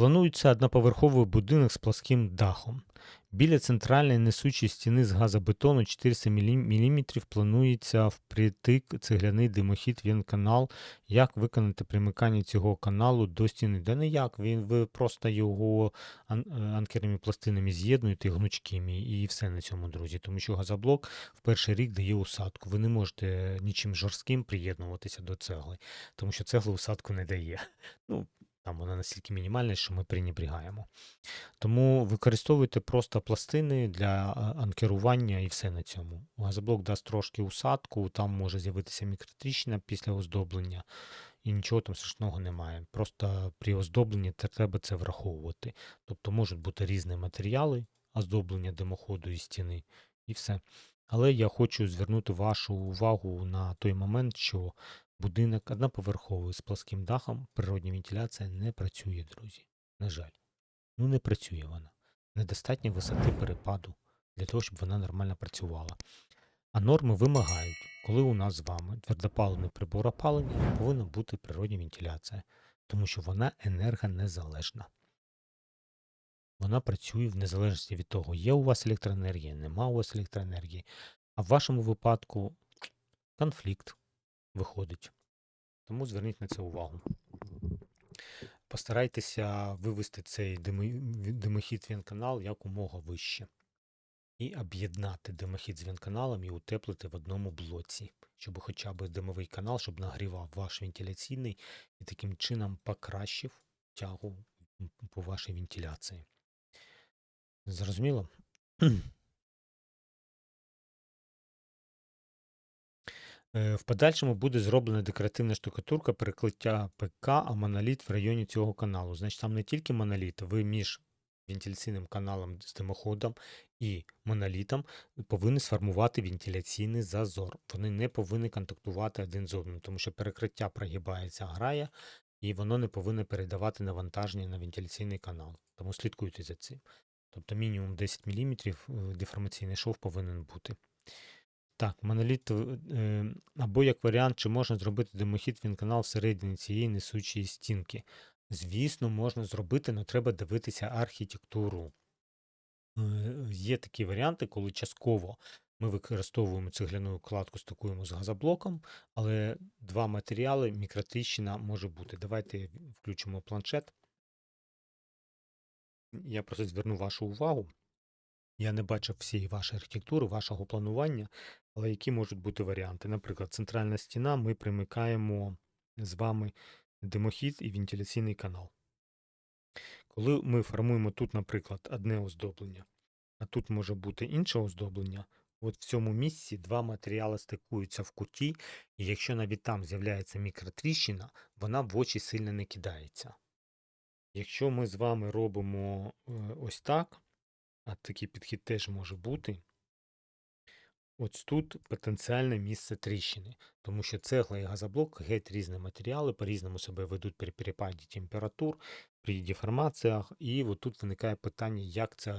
Планується одноповерховий будинок з плоским дахом. Біля центральної несучої стіни з газобетону 400 мм планується впритик цегляний димохід вентканал. Як виконати примикання цього каналу до стіни? Да ніяк, він, ви просто його ан- анкерними пластинами з'єднуєте гнучкими і все на цьому, друзі. Тому що газоблок в перший рік дає усадку. Ви не можете нічим жорстким приєднуватися до цегли, тому що цегла усадку не дає. Ну, там вона настільки мінімальна, що ми пренебрігаємо. Тому використовуйте просто пластини для анкерування і все на цьому. Газоблок дасть трошки усадку, там може з'явитися мікротріщина після оздоблення, і нічого там страшного немає. Просто при оздобленні треба це враховувати. Тобто можуть бути різні матеріали оздоблення димоходу і стіни, і все. Але я хочу звернути вашу увагу на той момент, що будинок одноповерховий з плоским дахом, природня вентиляція не працює, друзі. На жаль. Ну, не працює вона. Недостатньо висоти перепаду для того, щоб вона нормально працювала. А норми вимагають, коли у нас з вами твердопаливний прибор опалення, повинна бути природня вентиляція, тому що вона енергонезалежна. Вона працює в незалежності від того, є у вас електроенергія, нема у вас електроенергії. А в вашому випадку конфлікт виходить. Тому зверніть на це увагу. Постарайтеся вивести цей димохід вентканал якомога вище. І об'єднати димохід з вентканалом і утеплити в одному блоці, щоб хоча б димовий канал, щоб нагрівав ваш вентиляційний і таким чином покращив тягу по вашій вентиляції. Зрозуміло? Е, В подальшому буде зроблена декоративна штукатурка перекриття ПК, а моноліт в районі цього каналу. Значить, там не тільки моноліт, ви між вентиляційним каналом з димоходом і монолітом повинні сформувати вентиляційний зазор. Вони не повинні контактувати один з одним, тому що перекриття прогибається, грає, і воно не повинно передавати навантаження на вентиляційний канал. Тому слідкуйте за цим. Тобто мінімум 10 мм деформаційний шов повинен бути. Так, моноліт, е, е, або як варіант, чи можна зробити димохід вінканал всередині цієї несучої стінки. Звісно, можна зробити, але треба дивитися архітектуру. Е, Є такі варіанти, коли частково ми використовуємо цегляну кладку, стикуємо з газоблоком, але два матеріали, мікротріщина може бути. Давайте включимо планшет. Я просто зверну вашу увагу. Я не бачив всієї вашої архітектури, вашого планування, але які можуть бути варіанти? Наприклад, центральна стіна, ми примикаємо з вами димохід і вентиляційний канал. Коли ми формуємо тут, наприклад, одне оздоблення, а тут може бути інше оздоблення, от в цьому місці два матеріали стикуються в куті, і якщо навіть там з'являється мікротріщина, вона в очі сильно не кидається. Якщо ми з вами робимо е, ось так, а такий підхід теж може бути. Ось тут потенціальне місце тріщини, тому що цегла і газоблок геть різні матеріали, по-різному себе ведуть при перепаді температур, при деформаціях, і от тут виникає питання, як це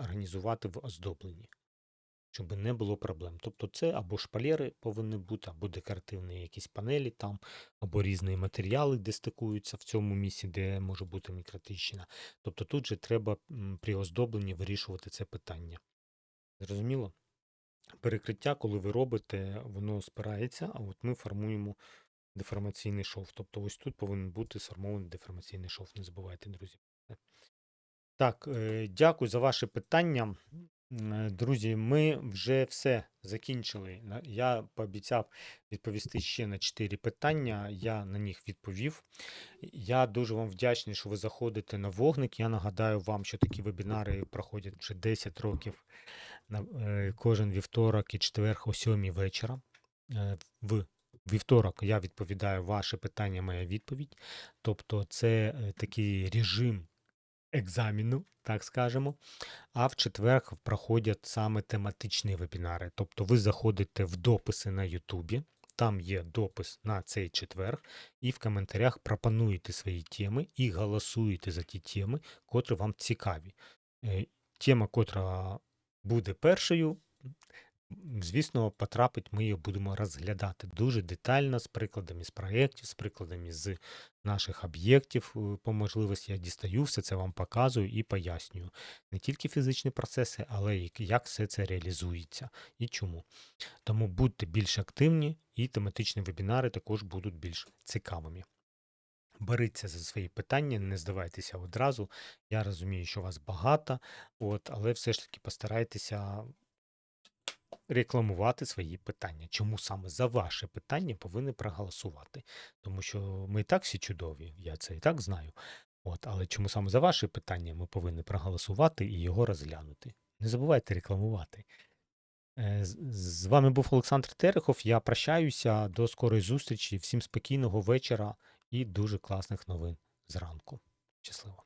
організувати в оздобленні, щоб не було проблем. Тобто це або шпалери повинні бути, або декоративні якісь панелі там, або різні матеріали, де стикуються в цьому місці, де може бути мікротріщина. Тобто тут же треба при оздобленні вирішувати це питання. Зрозуміло? Перекриття, коли ви робите, воно спирається, а от ми формуємо деформаційний шов. Тобто ось тут повинен бути сформований деформаційний шов. Не забувайте, друзі. Так, е, дякую за ваше питання. Е, Друзі, ми вже все закінчили. Я пообіцяв відповісти ще на 4 питання. Я на них відповів. Я дуже вам вдячний, що ви заходите на вогник. Я нагадаю вам, що такі вебінари проходять вже 10 років е, кожен вівторок і четверг о 7 вечора. Е, В вівторок я відповідаю ваше питання, моя відповідь. Тобто, це такий режим екзамену, так скажемо. А в четвер проходять саме тематичні вебінари. Тобто ви заходите в дописи на Ютубі, там є допис на цей четвер, і в коментарях пропонуєте свої теми і голосуєте за ті теми, котрі вам цікаві. Е, Тема, котра буде першою, Звісно, потрапить, ми їх будемо розглядати дуже детально з прикладами з проєктів, з прикладами з наших об'єктів. е, По можливості я дістаю, все це вам показую і пояснюю. Не тільки фізичні процеси, але й як все це реалізується і чому. Тому будьте більш активні, і тематичні вебінари також будуть більш цікавими. Беріться за свої питання, не здавайтеся одразу. Я розумію, що вас багато, от, але все ж таки постарайтеся рекламувати свої питання. Чому саме за ваше питання повинні проголосувати? Тому що ми і так всі чудові, я це і так знаю. От, але чому саме за ваше питання ми повинні проголосувати і його розглянути? Не забувайте рекламувати. Е, З з вами був Олександр Терехов. Я прощаюся. До скорої зустрічі. Всім спокійного вечора і дуже класних новин зранку. Щасливо!